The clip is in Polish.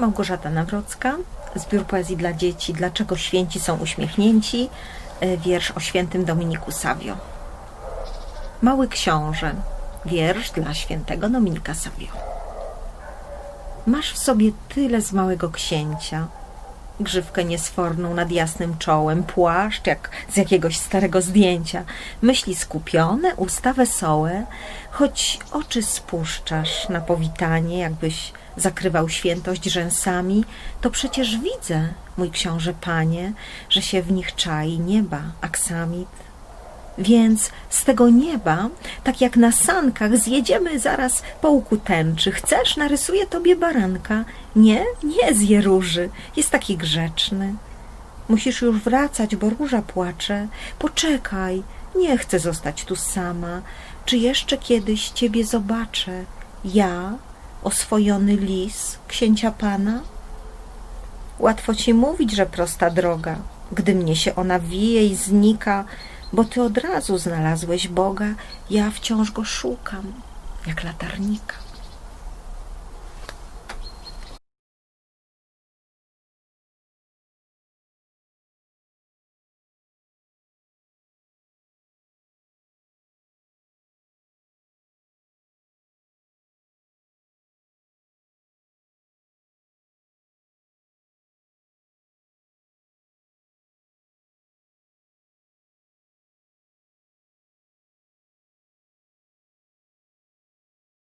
Małgorzata Nawrocka, zbiór poezji dla dzieci Dlaczego święci są uśmiechnięci? E, Wiersz o świętym Dominiku Savio. Mały książę. Wiersz dla świętego Dominika Savio. Masz w sobie tyle z małego księcia. Grzywkę niesforną nad jasnym czołem, płaszcz jak z jakiegoś starego zdjęcia, myśli skupione, usta wesołe, choć oczy spuszczasz na powitanie, jakbyś zakrywał świętość rzęsami, to przecież widzę, mój książę panie, że się w nich czai nieba, aksamit. Więc z tego nieba, tak jak na sankach, zjedziemy zaraz po łuku tęczy. Chcesz, narysuję tobie baranka. Nie, nie zje róży, jest taki grzeczny. Musisz już wracać, bo róża płacze. Poczekaj, nie chcę zostać tu sama. Czy jeszcze kiedyś ciebie zobaczę? Ja, oswojony lis, księcia pana? Łatwo ci mówić, że prosta droga, gdy mnie się ona wije i znika, bo ty od razu znalazłeś Boga, ja wciąż go szukam, jak latarnika.